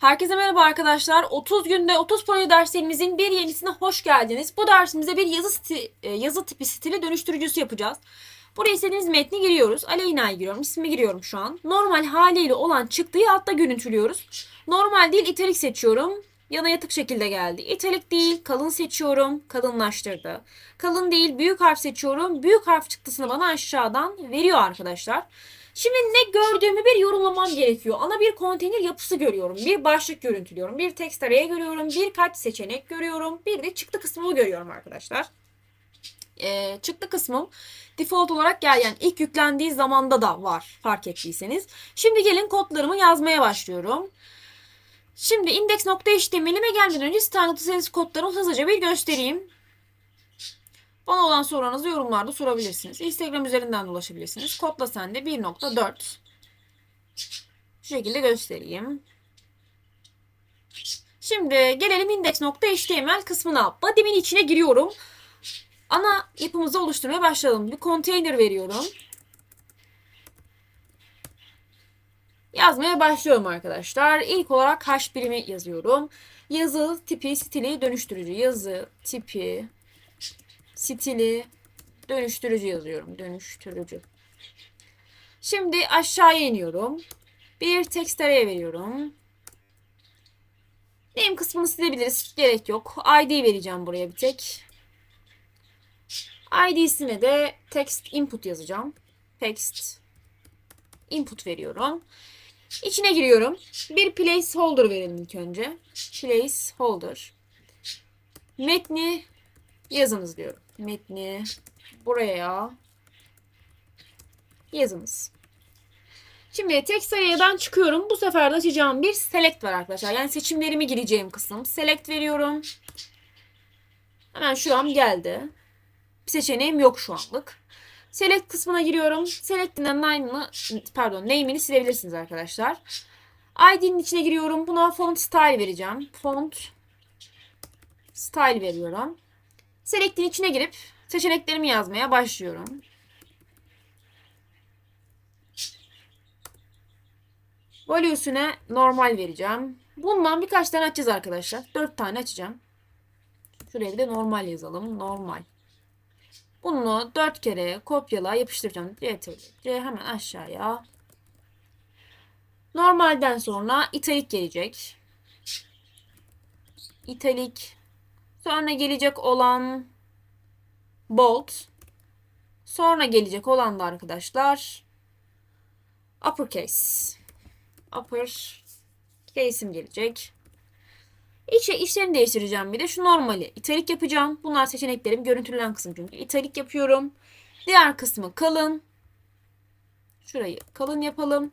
Herkese merhaba arkadaşlar. 30 günde 30 proje derslerimizin bir yenisine hoş geldiniz. Bu dersimizde bir yazı, sti- e, yazı tipi stili dönüştürücüsü yapacağız. Buraya istediğiniz metni giriyoruz. Aleyna'yı giriyorum. ismi giriyorum şu an. Normal haliyle olan çıktıyı altta görüntülüyoruz. Normal değil italik seçiyorum. Yana yatık şekilde geldi. İtalik değil kalın seçiyorum. Kalınlaştırdı. Kalın değil büyük harf seçiyorum. Büyük harf çıktısını bana aşağıdan veriyor arkadaşlar. Şimdi ne gördüğümü bir yorumlamam gerekiyor. Ana bir konteyner yapısı görüyorum. Bir başlık görüntülüyorum. Bir text araya görüyorum. Birkaç seçenek görüyorum. Bir de çıktı kısmını görüyorum arkadaşlar. Ee, çıktı kısmım default olarak gel yani ilk yüklendiği zamanda da var fark ettiyseniz. Şimdi gelin kodlarımı yazmaya başlıyorum. Şimdi index.html'ime gelmeden önce standart kodlarımı hızlıca bir göstereyim. Bana olan sorularınızı yorumlarda sorabilirsiniz. Instagram üzerinden de ulaşabilirsiniz. Kodla sende 1.4. Şu şekilde göstereyim. Şimdi gelelim index.html kısmına. Body'min içine giriyorum. Ana yapımızı oluşturmaya başlayalım. Bir container veriyorum. Yazmaya başlıyorum arkadaşlar. İlk olarak hash birimi yazıyorum. Yazı tipi stili dönüştürücü. Yazı tipi stili dönüştürücü yazıyorum. Dönüştürücü. Şimdi aşağıya iniyorum. Bir text araya veriyorum. Name kısmını silebiliriz. Gerek yok. ID vereceğim buraya bir tek. ID'sine de text input yazacağım. Text input veriyorum. İçine giriyorum. Bir placeholder verelim ilk önce. Placeholder. Metni yazınız diyorum. Metni buraya yazınız. Şimdi text araya'dan çıkıyorum. Bu sefer de açacağım bir select var arkadaşlar. Yani seçimlerimi gireceğim kısım. Select veriyorum. Hemen şu an geldi. Bir seçeneğim yok şu anlık. Select kısmına giriyorum. Select'inden name'ını pardon name'ini silebilirsiniz arkadaşlar. ID'nin içine giriyorum. Buna font style vereceğim. Font style veriyorum. Select'in içine girip seçeneklerimi yazmaya başlıyorum. Value'süne normal vereceğim. Bundan birkaç tane açacağız arkadaşlar. 4 tane açacağım. Şuraya bir de normal yazalım. Normal. Bunu 4 kere kopyala yapıştıracağım. Ctrl hemen aşağıya. Normalden sonra italik gelecek. İtalik. Sonra gelecek olan bold. Sonra gelecek olan da arkadaşlar uppercase. Upper case'im gelecek. İçe işlerini değiştireceğim bir de şu normali. İtalik yapacağım. Bunlar seçeneklerim. Görüntülenen kısım çünkü. İtalik yapıyorum. Diğer kısmı kalın. Şurayı kalın yapalım.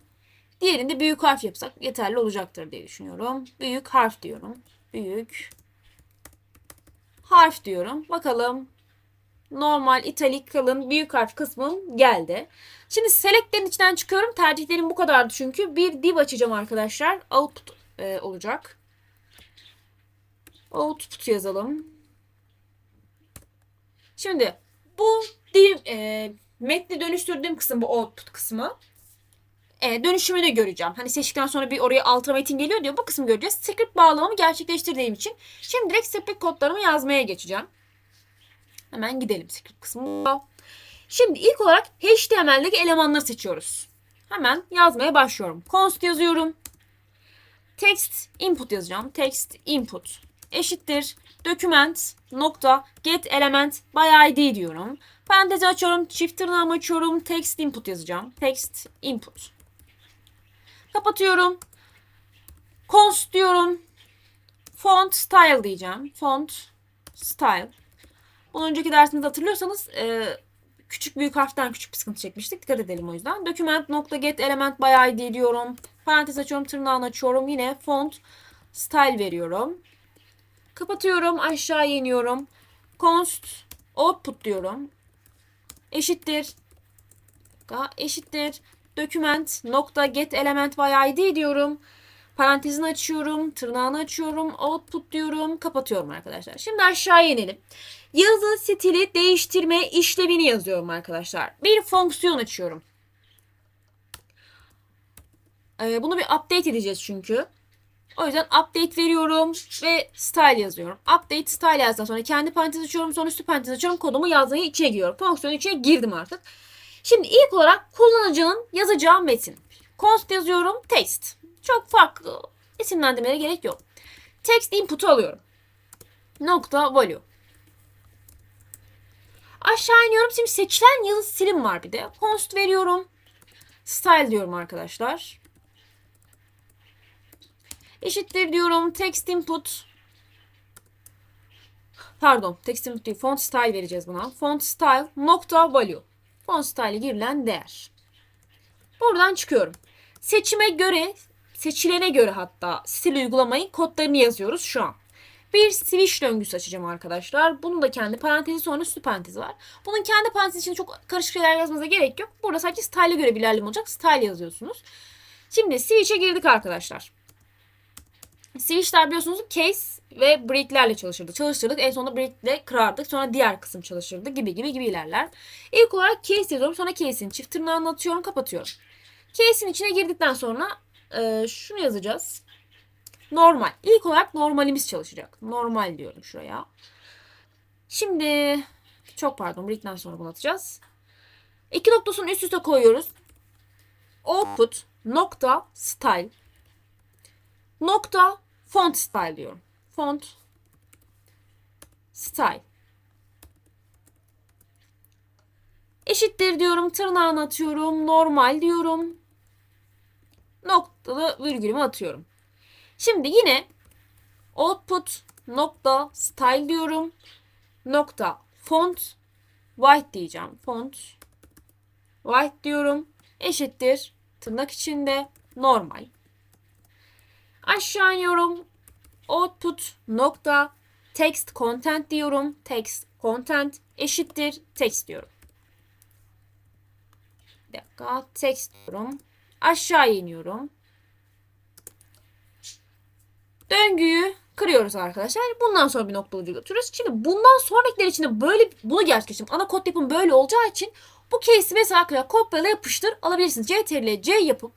Diğerinde büyük harf yapsak yeterli olacaktır diye düşünüyorum. Büyük harf diyorum. Büyük harf diyorum. Bakalım. Normal, italik, kalın, büyük harf kısmım geldi. Şimdi select'lerin içinden çıkıyorum. Tercihlerim bu kadardı çünkü. Bir div açacağım arkadaşlar. Output e, olacak. Output yazalım. Şimdi bu div e, metni dönüştürdüğüm kısım bu output kısmı. E, dönüşümünü göreceğim. Hani seçtikten sonra bir oraya altıra metin geliyor diyor. Bu kısmı göreceğiz. Script bağlamamı gerçekleştirdiğim için. Şimdi direkt script kodlarımı yazmaya geçeceğim. Hemen gidelim script kısmına. Şimdi ilk olarak HTML'deki elemanları seçiyoruz. Hemen yazmaya başlıyorum. Const yazıyorum. Text input yazacağım. Text input eşittir document nokta get element by id diyorum. Parantezi açıyorum. Çift tırnağımı açıyorum. Text input yazacağım. Text input. Kapatıyorum. Const diyorum. Font style diyeceğim. Font style. Bunun önceki dersimizde hatırlıyorsanız e, küçük büyük harften küçük bir sıkıntı çekmiştik. Dikkat edelim o yüzden. Document nokta get element by id diyorum. Parantez açıyorum. Tırnağını açıyorum. Yine font style veriyorum. Kapatıyorum. Aşağı iniyorum. Const output diyorum. Eşittir. Eşittir. Document nokta get element by id diyorum. Parantezini açıyorum. Tırnağını açıyorum. Output diyorum. Kapatıyorum arkadaşlar. Şimdi aşağı inelim. Yazı stili değiştirme işlevini yazıyorum arkadaşlar. Bir fonksiyon açıyorum. Ee, bunu bir update edeceğiz çünkü. O yüzden update veriyorum ve style yazıyorum. Update style yazdıktan sonra kendi parantez açıyorum. Sonra üstü parantez açıyorum. Kodumu yazmayı içine giriyorum. Fonksiyonun içine girdim artık. Şimdi ilk olarak kullanıcının yazacağı metin. Const yazıyorum. Text. Çok farklı isimlendirmelere gerek yok. Text input'u alıyorum. Nokta value. Aşağı iniyorum. Şimdi seçilen yazı stilim var bir de. Const veriyorum. Style diyorum arkadaşlar. Eşittir diyorum. Text input. Pardon. Text input değil. Font style vereceğiz buna. Font style nokta value. Font style'e girilen değer. Buradan çıkıyorum. Seçime göre, seçilene göre hatta stil uygulamayı kodlarını yazıyoruz şu an. Bir switch döngüsü açacağım arkadaşlar. Bunun da kendi parantezi sonra üstü parantezi var. Bunun kendi parantezi için çok karışık şeyler yazmanıza gerek yok. Burada sadece style'e göre bir ilerleme olacak. Style yazıyorsunuz. Şimdi switch'e girdik arkadaşlar. Switch'ler biliyorsunuz case ve break'lerle çalışırdı. Çalıştırdık. En sonunda break'le kırardık. Sonra diğer kısım çalışırdı. Gibi gibi gibi ilerler. İlk olarak case yazıyorum. Sonra case'in çift tırnağını atıyorum. Kapatıyorum. Case'in içine girdikten sonra e, şunu yazacağız. Normal. İlk olarak normalimiz çalışacak. Normal diyorum şuraya. Şimdi çok pardon. Break'ten sonra bunu atacağız. İki noktasını üst üste koyuyoruz. Output nokta style nokta font style diyorum. Font style. Eşittir diyorum. Tırnağını atıyorum. Normal diyorum. Noktalı virgülümü atıyorum. Şimdi yine output nokta style diyorum. Nokta font white diyeceğim. Font white diyorum. Eşittir. Tırnak içinde normal. Aşağı iniyorum. Output nokta text content diyorum. Text content eşittir text diyorum. Bir dakika text diyorum. Aşağı iniyorum. Döngüyü kırıyoruz arkadaşlar. Bundan sonra bir virgül atıyoruz. Şimdi bundan sonrakiler için de böyle bunu gerçekleştirdim. Ana kod yapım böyle olacağı için bu case'i mesela kopyala yapıştır alabilirsiniz. CTRL C yapıp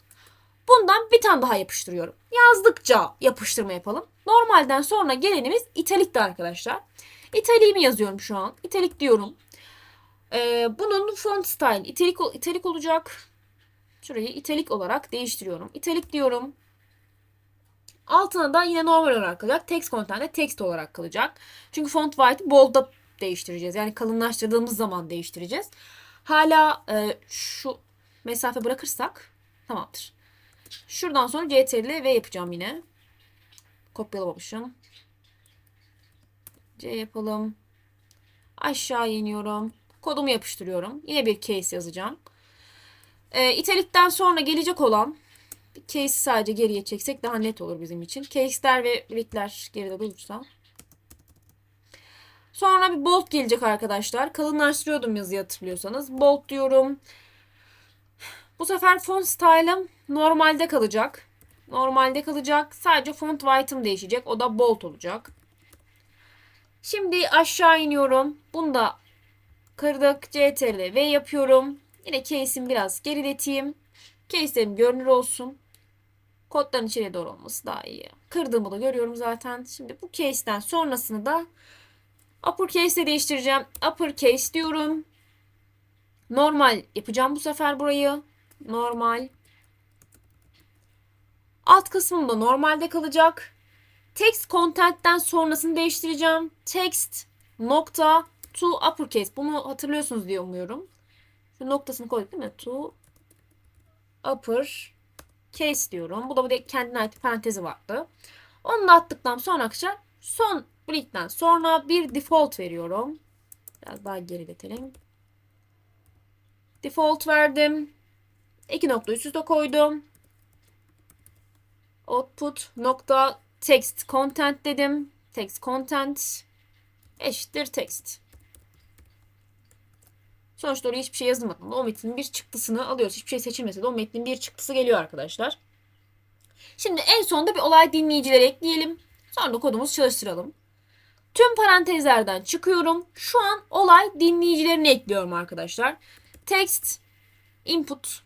bundan bir tane daha yapıştırıyorum. Yazdıkça yapıştırma yapalım. Normalden sonra gelenimiz italikti arkadaşlar. İtaliğimi yazıyorum şu an. İtalik diyorum. Ee, bunun font style italik, italik olacak. Şurayı italik olarak değiştiriyorum. İtalik diyorum. Altına da yine normal olarak kalacak. Text content'de text olarak kalacak. Çünkü font white'ı bold'da değiştireceğiz. Yani kalınlaştırdığımız zaman değiştireceğiz. Hala e, şu mesafe bırakırsak tamamdır. Şuradan sonra CTRL V yapacağım yine. Kopyalamamışım. C yapalım. Aşağı iniyorum. Kodumu yapıştırıyorum. Yine bir case yazacağım. E, italikten sonra gelecek olan bir case'i sadece geriye çeksek daha net olur bizim için. Case'ler ve brickler geride durursa. Sonra bir bold gelecek arkadaşlar. Kalınlaştırıyordum yazıyı hatırlıyorsanız. Bold diyorum. Bu sefer font style'ım normalde kalacak. Normalde kalacak. Sadece font white'ım değişecek. O da bold olacak. Şimdi aşağı iniyorum. Bunu da kırdık. CTRL V yapıyorum. Yine case'imi biraz gerileteyim. Case'lerim görünür olsun. Kodların içine doğru olması daha iyi. Kırdığımı da görüyorum zaten. Şimdi bu case'den sonrasını da uppercase ile değiştireceğim. Uppercase diyorum. Normal yapacağım bu sefer burayı. Normal. Alt kısmım da normalde kalacak. Text content'ten sonrasını değiştireceğim. Text nokta to uppercase. Bunu hatırlıyorsunuz diye umuyorum. Şu noktasını koyduk değil mi? To upper case diyorum. Bu da da kendine ait bir parantezi vardı. Onu da attıktan sonra arkadaşlar son break'ten sonra bir default veriyorum. Biraz daha geriletelim. Default verdim. İki nokta üst üste koydum. Output nokta text content dedim. Text content eşittir text. Sonuçta oraya hiçbir şey yazılmadan o metnin bir çıktısını alıyoruz. Hiçbir şey seçilmese de o metnin bir çıktısı geliyor arkadaşlar. Şimdi en sonunda bir olay dinleyicileri ekleyelim. Sonra da kodumuzu çalıştıralım. Tüm parantezlerden çıkıyorum. Şu an olay dinleyicilerini ekliyorum arkadaşlar. Text input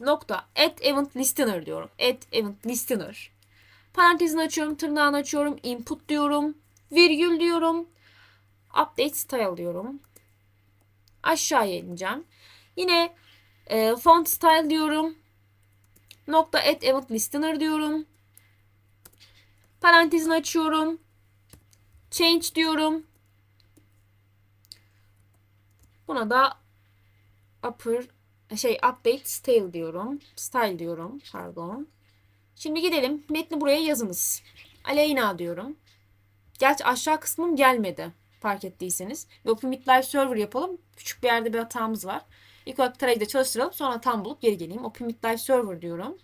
nokta add event listener diyorum. Add event listener. Parantezini açıyorum, tırnağını açıyorum, input diyorum, virgül diyorum, update style diyorum. Aşağıya ineceğim. Yine e, font style diyorum. Nokta add event listener diyorum. Parantezini açıyorum. Change diyorum. Buna da upper şey update style diyorum. Style diyorum. Pardon. Şimdi gidelim. Metni buraya yazınız. Aleyna diyorum. Gerçi aşağı kısmım gelmedi. Fark ettiyseniz. Open Meet Live Server yapalım. Küçük bir yerde bir hatamız var. İlk olarak tarayıcıda çalıştıralım. Sonra tam bulup geri geleyim. Open Meet Live Server diyorum.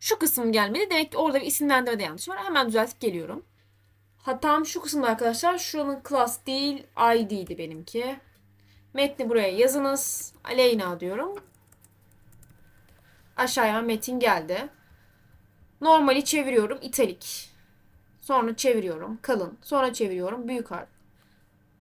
Şu kısım gelmedi. Demek ki orada bir isimlendirmede yanlış var. Hemen düzeltip geliyorum. Hatam şu kısımda arkadaşlar. Şuranın class değil ID'di benimki. Metni buraya yazınız. Aleyna diyorum. Aşağıya metin geldi. Normali çeviriyorum. italik. Sonra çeviriyorum. Kalın. Sonra çeviriyorum. Büyük harf.